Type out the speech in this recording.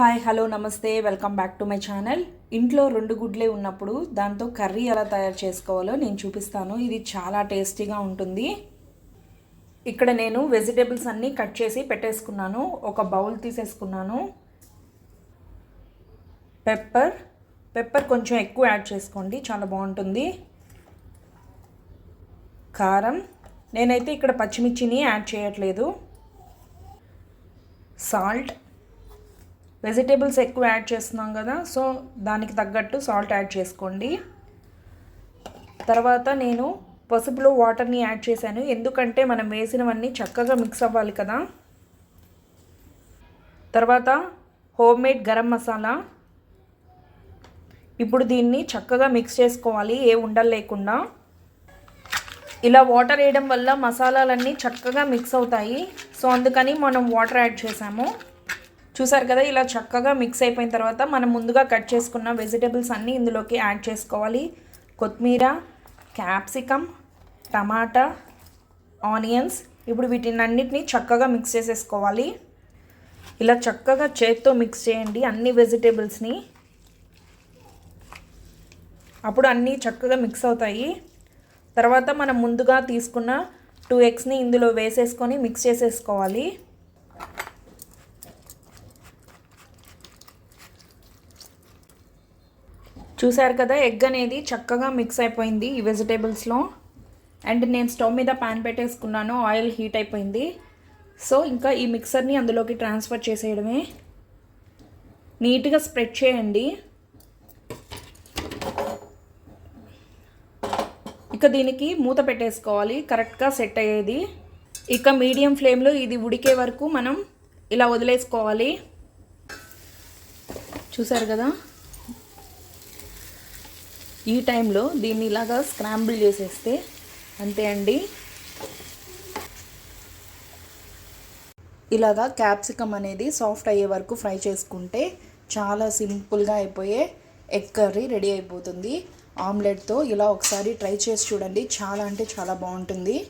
Hi hello namaste welcome back to my channel. ఇంట్లో రెండు గుడ్లే ఉన్నప్పుడు దాంతో కర్రీ ఎలా తయారు చేసుకోవాలో నేను చూపిస్తాను. ఇది చాలా టేస్టీగా ఉంటుంది. ఇక్కడ నేను వెజిటేబుల్స్ అన్నీ కట్ చేసి పెట్టేసుకున్నాను. ఒక బౌల్ తీసేసుకున్నాను. పెప్పర్. పెప్పర్ కొంచెం ఎక్కువ యాడ్ చేసుకోండి చాలా బాగుంటుంది. కారం. నేనైతే ఇక్కడ పచ్చిమిర్చిని యాడ్ చేయట్లేదు. సాల్ట్. వెజిటేబుల్స్ ఎక్కువ యాడ్ చేస్తున్నాం కదా సో దానికి తగ్గట్టు సాల్ట్ యాడ్ చేసుకోండి. తర్వాత నేను పసుపులో వాటర్ని యాడ్ చేశాను. ఎందుకంటే మనం వేసినవన్నీ చక్కగా మిక్స్ అవ్వాలి కదా. తర్వాత హోమ్ మేడ్ గరం మసాలా. ఇప్పుడు దీన్ని చక్కగా మిక్స్ చేసుకోవాలి ఏ ఉండలు లేకుండా. ఇలా వాటర్ వేయడం వల్ల మసాలాలన్నీ చక్కగా మిక్స్ అవుతాయి. సో అందుకని మనం వాటర్ యాడ్ చేసాము చూసారు కదా ఇలా చక్కగా మిక్స్ అయిపోయిన తర్వాత మనం ముందుగా కట్ చేసుకున్న వెజిటేబుల్స్ అన్నీ ఇందులోకి యాడ్ చేసుకోవాలి. కొత్తిమీర క్యాప్సికమ్ టమాటా ఆనియన్స్ ఇప్పుడు వీటిని అన్నిటిని చక్కగా మిక్స్ చేసేసుకోవాలి. ఇలా చక్కగా చేత్తో మిక్స్ చేయండి అన్ని వెజిటేబుల్స్ని అప్పుడు అన్నీ చక్కగా మిక్స్ అవుతాయి. తర్వాత మనం ముందుగా తీసుకున్న టూ ఎగ్స్ని ఇందులో వేసేసుకొని మిక్స్ చేసేసుకోవాలి. చూసారు కదా ఎగ్ అనేది చక్కగా మిక్స్ అయిపోయింది ఈ వెజిటేబుల్స్లో అండ్ నేను స్టవ్ మీద ప్యాన్ పెట్టేసుకున్నాను ఆయిల్ హీట్ అయిపోయింది. సో ఇంకా ఈ మిక్సర్ని అందులోకి ట్రాన్స్ఫర్ చేసేయడమే. నీట్గా స్ప్రెడ్ చేయండి. ఇక దీనికి మూత పెట్టేసుకోవాలి కరెక్ట్గా సెట్ అయ్యేది. ఇక మీడియం ఫ్లేమ్లో ఇది ఉడికే వరకు మనం ఇలా వదిలేసుకోవాలి. చూసారు కదా? ఈ టైంలో దీన్ని ఇలాగా స్క్రాంబుల్ చేసేస్తే అంతే అండి. ఇలాగా క్యాప్సికమ్ అనేది సాఫ్ట్ అయ్యే వరకు ఫ్రై చేసుకుంటే చాలా సింపుల్గా అయిపోయే ఎగ్ కర్రీ రెడీ అయిపోతుంది. ఆమ్లెట్తో ఇలా ఒకసారి ట్రై చేసి చూడండి. చాలా అంటే చాలా బాగుంటుంది.